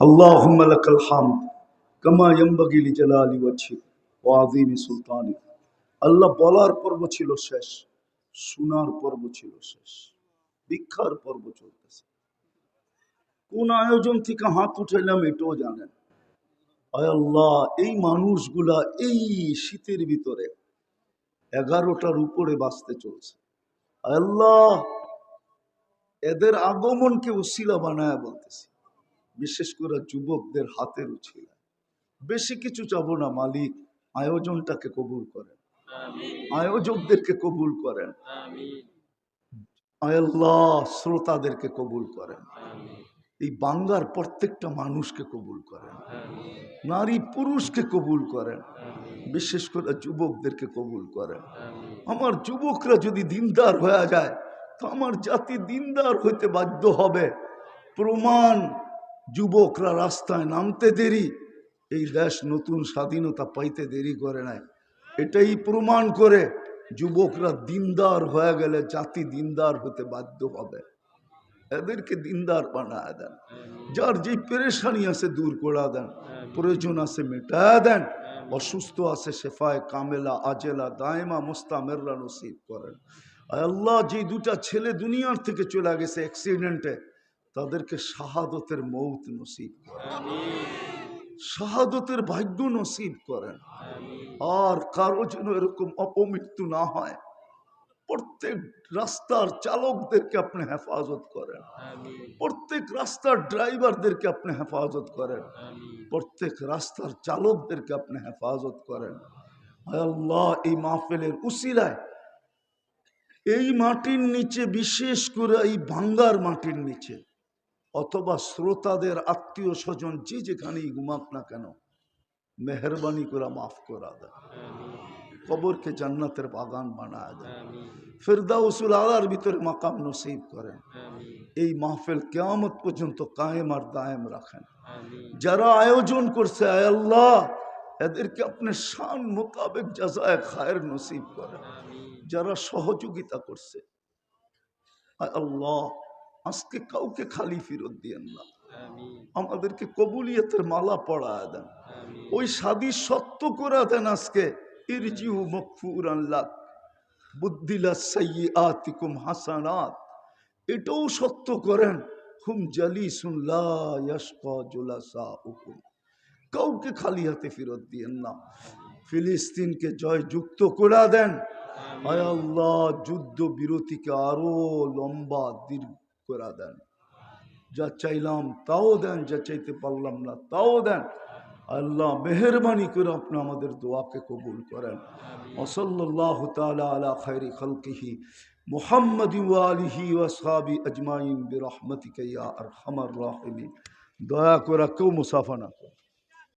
اللهم لك الحمد كما ينبغي لجلال وجهك وعظيم سلطانك আল্লাহ বলার পর্ব ছিল শেষ শোনার পর্ব ছিল শেষ ভিক্ষার পর্ব চলতেছে কোন আয়োজন থেকে হাত উঠাইলাম এটাও জানেন আয় আল্লাহ এই মানুষগুলা এই শীতের ভিতরে এগারোটার উপরে বাঁচতে চলছে আয় আল্লাহ এদের আগমনকে উশিলা বানায় বলতেছি বিশেষ করে যুবকদের হাতের উছিলা বেশি কিছু চাবো না মালিক আয়োজনটাকে কবুল করেন। আয়োজকদেরকে কবুল করেন। আল্লাহ শ্রোতাদেরকে কবুল করেন। এই বাংলার প্রত্যেকটা মানুষকে কবুল করেন। নারী পুরুষকে কবুল করেন। বিশেষ করে যুবকদেরকে কবুল করেন। আমার যুবকরা যদি দিনদার হয়ে যায় তো আমার জাতি দিনদার হইতে বাধ্য হবে। প্রমাণ যুবকরা রাস্তায় নামতে দেরি। এই দেশ নতুন স্বাধীনতা পাইতে দেরি করে নাই। এটাই প্রমাণ করে যুবকরা দিনদার হয়ে গেলে জাতি দিনদার হতে বাধ্য হবে। এদেরকে দিনদার বানায় দেন। যার যে পেরেশানি আছে দূর করে দেন। প্রয়োজন আছে মেটায় দেন। অসুস্থ আছে শেফায় কামেলা, আজেলা, দায়মা মোস্তা মোস্তামেররা নসিব করেন। আল্লাহ, যে দুটা ছেলে দুনিয়ার থেকে চলে গেছে অ্যাক্সিডেন্টে তাদেরকে শাহাদতের মৌত নসিব করেন। শাহাদতের ভাগ্য নসিব করেন। আর কারও যেন এরকম অপমৃত্যু না হয়। প্রত্যেক রাস্তার চালকদেরকে আপনি হেফাজত করেন। প্রত্যেক রাস্তার ড্রাইভারদেরকে আপনি হেফাজত করেন। প্রত্যেক রাস্তার চালকদেরকে আপনি হেফাজত করেন। আল্লাহ, এই মাহফিলের উসিলায় এই মাটির নিচে, বিশেষ করে এই ভাঙ্গার মাটির নিচে অথবা শ্রোতাদের আত্মীয় স্বজন যে যেখানেই ঘুমাক না কেন মেহরবানি করে মাফ করা দেয়। কবরকে জান্নাতের বাগান বানায় দেয়। ফেরদাউসুল আলার ভিতরে মাকাম নসিব করেন। এই মাহফিল কেয়ামত পর্যন্ত কায়েম আর দায়েম রাখেন। যারা আয়োজন করছে আয় আল্লাহ এদেরকে আপনি শান মোতাবেক জাজায় খায়ের নসিব করেন। যারা সহযোগিতা করছে আয় আল্লাহ আজকে কাউকে খালি ফেরত দিয়েন না। আমাদেরকে কবুলিয়তের মালা পড়ায় দেন। ওই সাদি সত্য করে দেন আজকে ইরজিউ মকফুর আল্লাহ বুদ্দিলা সাইয়াতিকুম হাসানাত। এটাও সত্য করেন হুম জালি শুনলা হুকুম কাউকে খালি হাতে ফেরত দিয়েন না। ফিলিস্তিনকে জয় যুক্ত করে দেন। আয় আল্লাহ যুদ্ধ বিরতিকে আরও লম্বা দীর্ঘ করে দেন যা চাইলাম তাও দেন যা চাইতে পারলাম না তাও দেন আল্লাহ মেহরবানি করে আপনি আমাদের দোয়াকে কবুল করেন ওসল্লাহ তালা আলা খৈরি খলকিহি মুহাম্মদ আলিহি ওয়াসাবি আজমাইন বিরহমতিকা ইয়া আরহামার রাহিমিন দয়া করে কেউ মুসাফা না করে